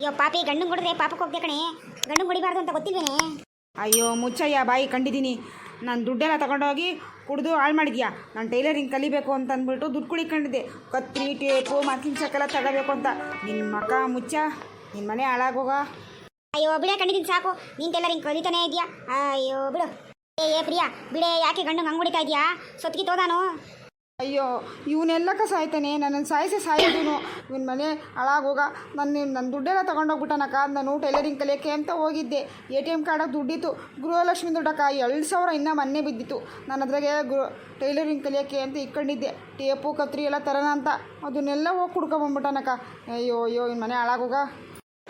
ಅಯ್ಯೋ ಪಾಪಿ ಗಂಡು ಕುಡಿದ್ರೆ ಪಾಪಕ್ಕೆ ಹೋಗ್ದೆ ಕಣೆ. ಗಂಡು ಕುಡಿಬಾರ್ದು ಅಂತ ಗೊತ್ತಿಲ್ವೇನೆ? ಅಯ್ಯೋ ಮುಚ್ಚಯ್ಯ ಬಾಯಿ ಕಂಡಿದ್ದೀನಿ ನಾನು ದುಡ್ಡೆಲ್ಲ ತಗೊಂಡೋಗಿ ಕುಡಿದು ಹಾಳು ಮಾಡಿದ್ಯಾ? ನಾನು ಟೈಲರಿಂಗ್ ಕಲಿಬೇಕು ಅಂತ ಅಂದ್ಬಿಟ್ಟು ದುಡ್ಡು ಕುಡಿಕೊಂಡಿದ್ದೆ. ಕತ್ತಿ ಟೇಪು ಮಾರ್ಕಿಂಗ್ ಚಕ್ಕೆಲ್ಲ ತಗೋಬೇಕು ಅಂತ. ನಿನ್ನ ಮಕ ಮುಚ್ಚ. ನಿನ್ನ ಮನೆ ಹಾಳಾಗೋಗ. ಅಯ್ಯೋ ಬಿಡೆ ಕಂಡಿದ್ದೀನಿ ಸಾಕು. ನೀನು ಟೈಲರಿಂಗ್ ಕಲಿತಾನೆ ಇದೆಯಾ? ಅಯ್ಯೋ ಬಿಡು. ಏ ಏ ಪ್ರಿಯಾ ಬಿಡೆ ಯಾಕೆ ಗಂಡು ಹಂಗೆ ಹೊಡಿತಾ ಇದೆಯಾ? ಸೊತ್ತಿಗೆ ತೋದಾನು? ಅಯ್ಯೋ ಇವನ್ನೆಲ್ಲಕ್ಕ ಸಾಯ್ತಾನೆ ನನ್ನನ್ನು ಸಾಯಿಸಿ ಸಾಯೋದೂನು. ಇವನ್ ಮನೆ ಹಾಳಾಗೋಗ ನನ್ನ ನನ್ನ ದುಡ್ಡೆಲ್ಲ ತೊಗೊಂಡೋಗ್ಬಿಟ್ಟನಕ್ಕ. ನಾನು ಟೈಲರಿಂಗ್ ಕಲಿಯಕ್ಕೆ ಅಂತ ಹೋಗಿದ್ದೆ. ಎ ಟಿ ಎಂ ಕಾರ್ಡಾಗ ದುಡ್ಡಿತ್ತು. ಗೃಹಲಕ್ಷ್ಮಿ ದುಡ್ಡಕ್ಕ ಎರಡು ಸಾವಿರ ಇನ್ನ ಮೊನ್ನೆ ಬಿದ್ದಿತ್ತು. ನಾನು ಅದ್ರಾಗೆ ಗೃಹ ಟೈಲರಿಂಗ್ ಕಲಿಯೋಕ್ಕೆ ಅಂತ ಇಟ್ಕೊಂಡಿದ್ದೆ. ಟೇಪು, ಕತ್ರಿ ಎಲ್ಲ ತರನ ಅಂತ. ಅದನ್ನೆಲ್ಲ ಹೋಗಿ ಕುಡ್ಕೊಂಬಂದ್ಬಿಟ್ಟನಕ್ಕ ಅಯ್ಯೋ ಅಯ್ಯೋ, ಇವ್ನ ಮನೆ ಹಾಳಾಗೋಗ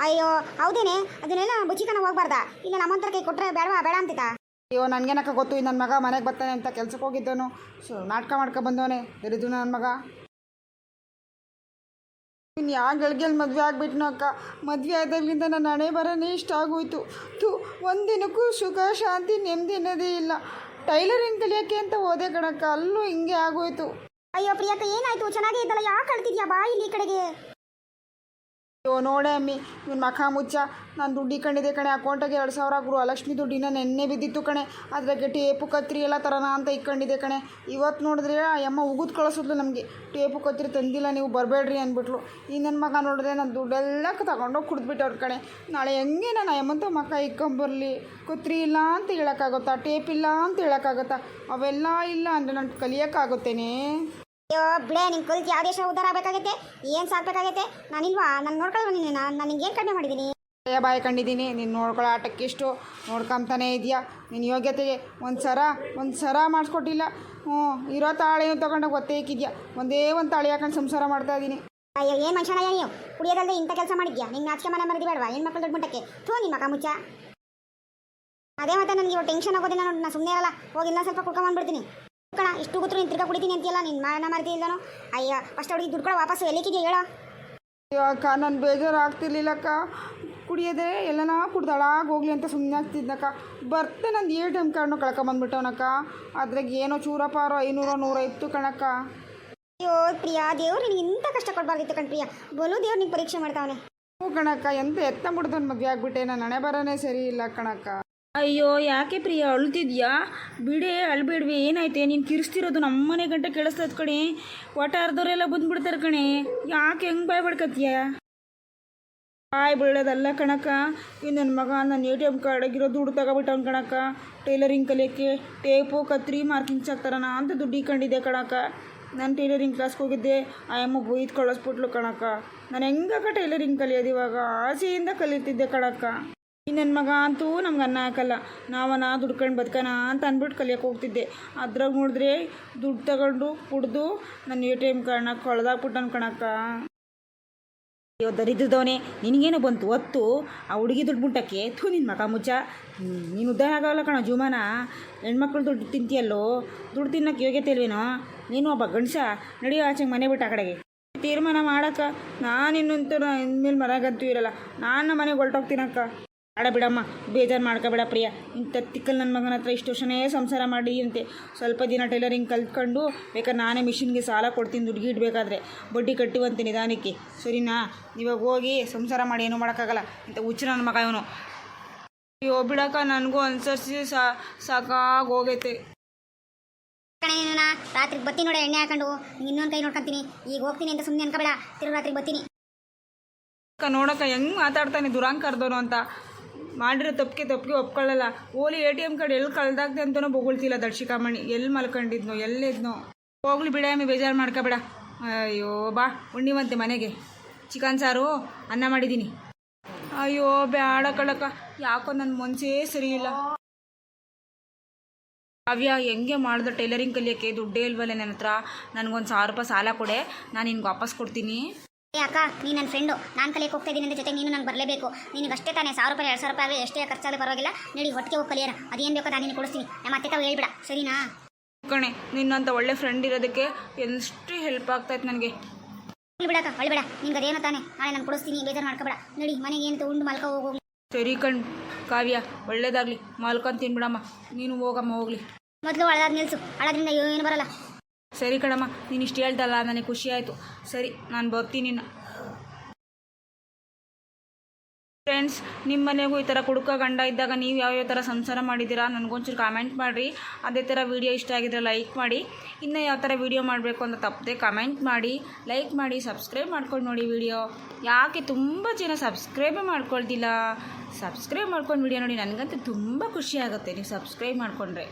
ಅಯ್ಯೋ, ಹೌದೇನೆ? ಅದನ್ನೆಲ್ಲ ಬುಚ್ಚಿಕನ ಹೋಗ್ಬಾರ್ದಾ? ಇಲ್ಲ ನಮ್ಮಂತರ ಕೈ ಕೊಟ್ಟರೆ ಬೇಡವಾ, ಬೇಡ ಅಂತಿತ್ತ ಅಯ್ಯೋ, ನನಗೇನಕ್ಕ ಗೊತ್ತು? ನನ್ನ ಮಗ ಮನೆಗೆ ಬರ್ತಾನೆ ಅಂತ ಕೆಲ್ಸಕ್ಕೆ ಹೋಗಿದ್ದವನು ಸೊ ನಾಟಕ ಮಾಡ್ಕೊ ಬಂದವನೇ. ಎರಿದು ನನ್ನ ಮಗ? ಇನ್ನು ಯಾವ ಗಳಿಗೆಯಲ್ಲಿ ಮದುವೆ ಆಗ್ಬಿಟ್ನೋ ಅಕ್ಕ? ಮದುವೆ ಆದಾಗಿಂದ ನನ್ನ ಹಣೆ ಬರೋನೇ ಇಷ್ಟ ಆಗೋಯ್ತು. ತು ಒಂದಿನಕ್ಕೂ ಸುಖ, ಶಾಂತಿ, ನೆಮ್ಮದಿ ಅನ್ನೋದೇ ಇಲ್ಲ. ಟೈಲರಿಂಗ್ ಕಲಿಯೋಕ್ಕೆ ಅಂತ ಹೋದೆ ಕಣಕ್ಕ. ಅಲ್ಲೂ ಹಿಂಗೆ ಆಗೋಯ್ತು. ಅಯ್ಯೋ, ಪ್ರಿಯಕ್ಕ, ಏನಾಯ್ತು? ಚೆನ್ನಾಗೇ ಇದ್ದಲ್ಲ. ಯಾಕೆ ಕಳ್ತಿದ್ಯಾ ಬಾ ಇಲ್ಲಿ ಈ ಕಡೆಗೆ? ಅಯ್ಯೋ, ನೋಡೆ ಅಮ್ಮಿ, ಇವ್ನ ಮಖ ಮುಚ್ಚ. ನಾನು ದುಡ್ಡು ಕಣ್ಣಿದೆ ಕಣೆ ಅಕೌಂಟಾಗೆ ಎರಡು ಸಾವಿರ ಗೃಹಲಕ್ಷ್ಮಿ ದುಡ್ಡಿನ ನೆನ್ನೆ ಬಿದ್ದಿತ್ತು ಕಣೆ. ಅದ್ರಾಗೆ ಟೇಪು ಕತ್ರಿ ಎಲ್ಲ ತರೋಣ ಅಂತ ಇಟ್ಕೊಂಡಿದ್ದೆ ಕಣೆ. ಇವತ್ತು ನೋಡಿದ್ರೆ ಆ ಅಮ್ಮ ಉಗಿದು ಕಳಿಸಿದ್ಲು ನಮಗೆ. ಟೇಪು ಕತ್ರಿ ತಂದಿಲ್ಲ, ನೀವು ಬರಬೇಡ್ರಿ ಅಂದ್ಬಿಟ್ಲು. ಈ ನನ್ನ ಮಗ ನೋಡಿದ್ರೆ ನನ್ನ ದುಡ್ಡೆಲ್ಲ ತಗೊಂಡೋಗಿ ಕುಡಿದ್ಬಿಟ್ಟವ್ರ ಕಣೆ. ನಾಳೆ ಹೆಂಗೆ ನಾನು ಅಯ್ಯಮ್ಮಂತ ಮಕ ಇಕ್ಕೊಂಬರ್ಲಿ? ಕತ್ರಿ ಇಲ್ಲ ಅಂತ ಹೇಳೋಕ್ಕಾಗುತ್ತಾ? ಟೇಪ್ ಇಲ್ಲ ಅಂತ ಹೇಳೋಕ್ಕಾಗುತ್ತಾ? ಅವೆಲ್ಲ ಇಲ್ಲ ಅಂದರೆ ನಾನು ಕಲಿಯೋಕ್ಕಾಗುತ್ತೇನೆ? ಅಯ್ಯೋ ಬಿಡೆ ನಿನ್ ಕುಲ್ತಿ ಯಾವ ದೇಶ ಉದ್ಧಾರ ಆಗಬೇಕಾಗೈತೆ? ಏನ್ ಸಾಕ್ಬೇಕಾಗೈತೆ? ನಾನಿಲ್ವಾ? ನಾನು ನೋಡ್ಕೊಳ್ಳೋ ನೀನು ನಾನು ಏನ್ ಕಡಿಮೆ ಮಾಡಿದ್ದೀನಿ ಅಯ್ಯ ಬಾಯಿ ಕಂಡಿದ್ದೀನಿ ನೀನು ನೋಡ್ಕೊಳ್ಳೋ ಆಟಕ್ಕಿಷ್ಟು ನೋಡ್ಕೊಂತಾನೆ ಇದೆಯಾ? ನಿನ್ನ ಯೋಗ್ಯತೆಗೆ ಒಂದು ಸರ ಒಂದು ಸರ ಮಾಡಿಸ್ಕೊಟ್ಟಿಲ್ಲ. ಹ್ಞೂ ಇರೋ ತಾಳೆಯೂ ತೊಗೊಂಡೋಗಿ ಗೊತ್ತೇಕಿದ್ಯಾ ಇಕ್ಕಿದ್ಯಾ ಒಂದೇ ಒಂದು ತಾಳಿ ಹಾಕೊಂಡು ಸಂಸಾರ ಮಾಡ್ತಾ ಇದ್ದೀನಿ ಅಯ್ಯೋ ಏನು ಮನುಷ್ಯನಯ್ಯ ನೀವು ಕುಡಿಯೋದಲ್ಲದೆ ಇಂಥ ಕೆಲಸ ಮಾಡಿದ್ಯಾ? ನಿಂಗೆ ನಾಚಿಕೆ ಮನೆ ಮರದಿ ಬೇಡವಾ? ಹೆಣ್ಮಕ್ಳು ದೊಡ್ಡ ಮಟ್ಟಕ್ಕೆ ಥೂ ನಿಮ್ಮ ಮುಚ್ಚ. ಅದೇ ಮತ್ತೆ ನನಗೆ ಇವಾಗ ಟೆನ್ಷನ್ ಆಗೋದಿಲ್ಲ ನೋಡಿ ನಾನು ಸುಮ್ಮನೆ ಇರಲ್ಲ. ಹೋಗಿ ಇನ್ನೊಂದು ಸ್ವಲ್ಪ ಕುಡ್ಕೊಂಬಂದ್ಬಿಡ್ತೀನಿ ಕಣ ಇಷ್ಟು ಗೊತ್ತು ನೀನು ತಿರ್ಗಾ ಕುಡಿತೀನಿ ಅಂತೀಯಲ್ಲ ನಿನ್ನ ಮಾನ ಮಾರ್ತಿ ಇಲ್ಲನೋ ಅಯ್ಯ ಫಸ್ಟ್ ಅವ್ರಿಗೆ ದುಡ್ಡು ವಾಪಸ್ ವಾಪಸ್ಸು ಎಲ್ಲಿಕ್ಕಿದೆಯಾ ಹೇಳ? ಅಯ್ಯೋ ಅಕ್ಕ ನಾನು ಬೇಜಾರು ಆಗ್ತಿರ್ಲಿಲ್ಲಕ್ಕ ಕುಡಿಯೋದೇ ಎಲ್ಲನ ಕುಡ್ದಾಳಾಗಿ ಹೋಗ್ಲಿ ಅಂತ ಸುಮ್ಮನೆ ಆಗ್ತಿದ್ನಕ್ಕ ಬರ್ತೆ ನಂದು ಎ ಟಿ ಎಂ ಕಾರ್ಡ್ನು ಕಳ್ಕೊಂಬಂದ್ಬಿಟ್ಟವನಕ್ಕ ಅದ್ರಾಗ ಏನೋ ಚೂರಪಾರೋ ಐನೂರ ನೂರ ಇತ್ತು ಕಣಕ್ಕ. ಅಯ್ಯೋ ಪ್ರಿಯಾ ದೇವ್ರು ನಿನಗೆ ಇಂಥ ಕಷ್ಟ ಕೊಡಬಾರ್ದಿತ್ತು ಕಣ್ ಪ್ರಿಯಾ. ಬಲು ದೇವ್ರು ನಿಂಗೆ ಪರೀಕ್ಷೆ ಮಾಡ್ತಾವನೆ. ಹ್ಞೂ ಕಣಕ್ಕ ಎಂತ ಎತ್ತ ಮುಡ್ದನ್ ಮದುವೆ ಆಗ್ಬಿಟ್ಟೆ ನನ್ನ ಹಣೆ ಬರೋನೇ ಸರಿ ಇಲ್ಲ ಕಣಕ್ಕ. ಅಯ್ಯೋ, ಯಾಕೆ ಪ್ರಿಯ ಅಳ್ತಿದ್ಯಾ ಬಿಡಿ, ಅಳ್ಬೇಡ್ವಿ, ಏನಾಯ್ತೆ? ನೀನು ಕಿರಿಸ್ತಿರೋದು ನಮ್ಮನೆ ಗಂಟೆ ಕೇಳಿಸ್ತದ ಕಣೆ. ಒಟ್ಟಾರ್ದವರೆಲ್ಲ ಬಂದ್ಬಿಡ್ತಾರೆ ಕಣೆ. ಯಾಕೆ ಹೆಂಗೆ ಬಾಯ್ ಬಡ್ಕತ್ತೀಯ ಬಾಯ್ ಬಿಡೋದಲ್ಲ ಕಣಕ್ಕ. ಇನ್ನು ನನ್ನ ಮಗ ನನ್ನ ಎ ಟಿ ಎಂ ಕಾರ್ಡಾಗಿರೋ ದುಡ್ಡು ತಗೊಬಿಟ್ಟವ್ನು ಕಣಕ್ಕ. ಟೈಲರಿಂಗ್ ಕಲಿಯೋಕ್ಕೆ ಟೇಪು, ಕತ್ರಿ, ಮಾರ್ಕಿಂಗ್ ಚಾಕ್ತಾರಣ ಅಂತ ದುಡ್ಡು ಇಕ್ಕಂಡಿದ್ದೆ ಕಣಕ್ಕ. ನಾನು ಟೈಲರಿಂಗ್ ಕ್ಲಾಸ್ಗೆ ಹೋಗಿದ್ದೆ. ಆ ಅಮ್ಮ ಬೊಯ್ದು ಕಳಿಸ್ಬಿಟ್ಲು ಕಣಕ್ಕ. ನಾನು ಹೆಂಗಕ್ಕ ಟೈಲರಿಂಗ್ ಕಲಿಯೋದು ಇವಾಗ? ಆಸೆಯಿಂದ ಕಲಿತಿದ್ದೆ ಕಣಕ್ಕ. ಈ ನನ್ನ ಮಗ ಅಂತೂ ನಮ್ಗೆ ಅನ್ನ ಹಾಕಲ್ಲ. ನಾವನ ದುಡ್ಕೊಂಡು ಬದುಕೋಣ ಅಂತ ಅಂದ್ಬಿಟ್ಟು ಕಲಿಯೋಕೆ ಹೋಗ್ತಿದ್ದೆ. ಅದ್ರಾಗ ನೋಡಿದ್ರೆ ದುಡ್ಡು ತಗೊಂಡು ಕುಡ್ದು ನನ್ನ ಎ ಟಿ ಎಂ ಕಾರ್ಡ್ನ ಕೊಳ್ದಾಕ್ಬಿಟ್ಟು ಅನ್ಕೊಳಕ್ಕ ಅಯ್ಯೋ, ದರಿದ್ರದವನೇ, ನಿನಗೇನು ಬಂತು, ಒತ್ತು. ಆ ಹುಡುಗಿ ದುಡ್ಡು ಮುಟ್ಟಕ್ಕೆ, ಥೂ ನಿನ್ನ ಮಗ ಮುಚ್ಚ. ನೀನು ಉದ್ದಾರ ಆಗೋಲ್ಲ ಕಣ ಜುಮಾನ ಹೆಣ್ಮಕ್ಳು ದುಡ್ಡು ತಿಂತೀಯಲ್ಲೋ? ದುಡ್ಡು ತಿನ್ನಕ್ಕೆ ಯೋಗ್ಯತೆ ಇಲ್ವೇನೋ? ನೀನು ಒಬ್ಬ ಗಂಡಸ ನಡೆಯೋ ಆಚೆಗೆ ಮನೆ ಬಿಟ್ಟು ಆ ಕಡೆಗೆ. ತೀರ್ಮಾನ ಮಾಡಕ್ಕ. ನಾನು ಇನ್ನಂತೂ ಇನ್ಮೇಲೆ ಮರಗಂತೂ ಇರಲ್ಲ. ನಾನು ಮನೆಗೆ ಹೊರಟೋಗ್ತೀನಕ್ಕ. ಬೇಡ ಬಿಡಮ್ಮ ಬೇಜಾರು ಮಾಡ್ಕೋಬೇಡ ಪ್ರಿಯ. ಇಂಥ ತಿಕ್ಕಲ್ ನನ್ನ ಮಗನ ಹತ್ರ ಇಷ್ಟು ವರ್ಷನೇ ಸಂಸಾರ ಮಾಡಿ ಅಂತೆ. ಸ್ವಲ್ಪ ದಿನ ಟೈಲರಿಂಗ್ ಕಲ್ತ್ಕೊಂಡು ಬೇಕಾದ್ರೆ ನಾನೇ ಮಿಷಿನ್ಗೆ ಸಾಲ ಕೊಡ್ತೀನಿ ದುಡ್ಡು ಇಡಬೇಕಾದ್ರೆ. ಬಡ್ಡಿ ಕಟ್ಟುವಂತೆ ನಿಧಾನಕ್ಕೆ. ಸರಿನಾ? ಇವಾಗ ಹೋಗಿ ಸಂಸಾರ ಮಾಡಿ ಏನೂ ಮಾಡೋಕ್ಕಾಗಲ್ಲ. ಇಂಥ ಹುಚ್ಚು ನನ್ನ ಮಗ ಇವನು. ಅಯ್ಯೋ ಬಿಡಕ್ಕ ನನಗೂ ಅನ್ಸರ್ಸಿ ಸಾ ಸಾಕಾಗಿ ಹೋಗೈತೆ ರಾತ್ರಿ ರಾತ್ರಿಗೆ ಬತ್ತೀನಿ ನೋಡಿ ಎಣ್ಣೆ ಹಾಕೊಂಡು ಇನ್ನೊಂದು ಕೈ ನೋಡ್ಕೊಂತೀನಿ. ಈಗ ಹೋಗ್ತೀನಿ ಅಂತ ಸುಮ್ಮನೆ ಅನ್ಕೋಬೇಡ. ತಿರುಗಿ ರಾತ್ರಿಗೆ ಬತ್ತೀನಿ. ನೋಡಕ್ಕ ಹೆಂಗೆ ಮಾತಾಡ್ತಾನೆ ದುರಾಂಕರ್ದವನು ಅಂತ. ಮಾಡಿರೋ ತಪ್ಪಿಗೆ ತಪ್ಪಿಗೆ ಒಪ್ಕೊಳ್ಳಲ್ಲ. ಓಲಿ ಎ ಟಿ ಎಂ ಕಾರ್ಡ್ ಎಲ್ಲಿ ಕಳ್ದಾಗ್ದೆ ಅಂತನೂ ಬೊಗಳ್ತಿಲ್ಲ ದರ್ಶಿಕಾಮಣಿ ಎಲ್ಲಿ ಮಲ್ಕೊಂಡಿದ್ನೋ ಎಲ್ಲಿದ್ನೋ ಹೋಗ್ಲಿ ಬಿಡ ಅಮ್ಮಿ ಬೇಜಾರು ಮಾಡ್ಕೋಬೇಡ. ಅಯ್ಯೋ, ಬಾ, ಉಣ್ಣಿವಂತೆ ಮನೆಗೆ. ಚಿಕನ್ ಸಾರು, ಅನ್ನ ಮಾಡಿದ್ದೀನಿ. ಅಯ್ಯೋ ಬೇಡ ಕಳಕ. ಯಾಕೋ ನನ್ನ ಮನಸ್ಸೇ ಸರಿ ಇಲ್ಲ ಕಾವ್ಯ, ಹೆಂಗೆ ಮಾಡಿದ್ರೆ ಟೈಲರಿಂಗ್ ಕಲಿಯೋಕ್ಕೆ? ದುಡ್ಡೇ ಇಲ್ವಲ್ಲ ನನ್ನ ಹತ್ರ. ನನಗೊಂದು ಸಾವಿರ ರೂಪಾಯಿ ಸಾಲ ಕೊಡೆ. ನಾನು ನಿನ್ಗೆ ವಾಪಸ್ ಕೊಡ್ತೀನಿ. ಏ ಅಕ್ಕ ನೀ ನನ್ನ ಫ್ರೆಂಡು ನಾನು ಕಲಿಯಕ್ಕೆ ಹೋಗ್ತಾ ಇದ್ದೀನಿ ಜೊತೆ ನೀನು ನಂಗೆ ಬರಲೇಬೇಕು. ನಿನಗೆ ಅಷ್ಟೇ ತಾನೇ ಸಾವಿರ ರೂಪಾಯಿ ಎರಡು ಸಾವಿರ ರೂಪಾಯಿ ಆಗಲಿ ಎಷ್ಟೇ ಖರ್ಚಾಗಲಿ ಪರವಾಗಿಲ್ಲ. ನೋಡಿ ಹೊಟ್ಟೆಗೆ ಹೋಗಿ ಕಲಿಯಾರ ಅದೇನು ಬೇಕೋ ನಾನು ನಿನಗೆ ಕೊಡಿಸ್ತೀನಿ. ನಮ್ಮ ಅತ್ತೆ ತಾವು ಹೇಳ್ಬಿಡ. ಸರಿನಾ? ಕಣೆ ನಿನ್ನಂಥ ಒಳ್ಳೆ ಫ್ರೆಂಡ್ ಇರೋದಕ್ಕೆ ಎಷ್ಟು ಹೆಲ್ಪ್ ಆಗ್ತಾಯಿತ್ತು ನನಗೆ. ಬಿಡ ಬಿಡಕ್ಕ ಹೊಳ್ಬೇಡ ನಿಂಗೆ ಅದೇನೋ ತಾನೆ. ನಾಳೆ ನಾನು ಕೊಡಿಸ್ತೀನಿ ಬೇಜಾರು ಮಾಡ್ಕೊಬೇಡ. ನೋಡಿ ಮನೆಗೆ ಏನು ಉಂಡು ಮಲ್ಕೊ ಹೋಗಿ ಸರಿ ಕಣ್ ಕಾವ್ಯ ಒಳ್ಳೇದಾಗಲಿ. ಮಲ್ಕೊಂಡು ತಿನ್ಬಿಡಮ್ಮ. ನೀನು ಹೋಗಮ್ಮ ಹೋಗ್ಲಿ. ಮೊದಲು ಅಳದಾದ ನಿಲ್ಸು. ಅಳದ್ರಿಂದ ಏನು ಬರಲ್ಲ. ಸರಿ ಕಣಮ್ಮ, ನೀನು ಇಷ್ಟು ಹೇಳ್ದಲ್ಲ, ನನಗೆ ಖುಷಿ ಆಯಿತು. ಸರಿ, ನಾನು ಬರ್ತೀನಿ ಫ್ರೆಂಡ್ಸ್ ನಿಮ್ಮ ಮನೆಗೂ ಈ ಥರ ಕುಡುಕ ಗಂಡ ಇದ್ದಾಗ ನೀವು ಯಾವ್ಯಾವ ಥರ ಸಂಸಾರ ಮಾಡಿದ್ದೀರಾ ನನಗೊಂಚೂರು ಕಾಮೆಂಟ್ ಮಾಡಿರಿ. ಅದೇ ಥರ ವೀಡಿಯೋ ಇಷ್ಟ ಆಗಿದ್ರೆ ಲೈಕ್ ಮಾಡಿ. ಇನ್ನೂ ಯಾವ ಥರ ವೀಡಿಯೋ ಮಾಡಬೇಕು ಅಂತ ತಪ್ಪದೆ ಕಮೆಂಟ್ ಮಾಡಿ. ಲೈಕ್ ಮಾಡಿ ಸಬ್ಸ್ಕ್ರೈಬ್ ಮಾಡ್ಕೊಂಡು ನೋಡಿ ವೀಡಿಯೋ ಯಾಕೆ ತುಂಬ ಜನ ಸಬ್ಸ್ಕ್ರೈಬೇ ಮಾಡ್ಕೊಳ್ತಿಲ್ಲ ಸಬ್ಸ್ಕ್ರೈಬ್ ಮಾಡ್ಕೊಂಡು ವೀಡಿಯೋ ನೋಡಿ ನನಗಂತೂ ತುಂಬ ಖುಷಿ ಆಗುತ್ತೆ ನೀವು ಸಬ್ಸ್ಕ್ರೈಬ್ ಮಾಡಿಕೊಂಡ್ರೆ.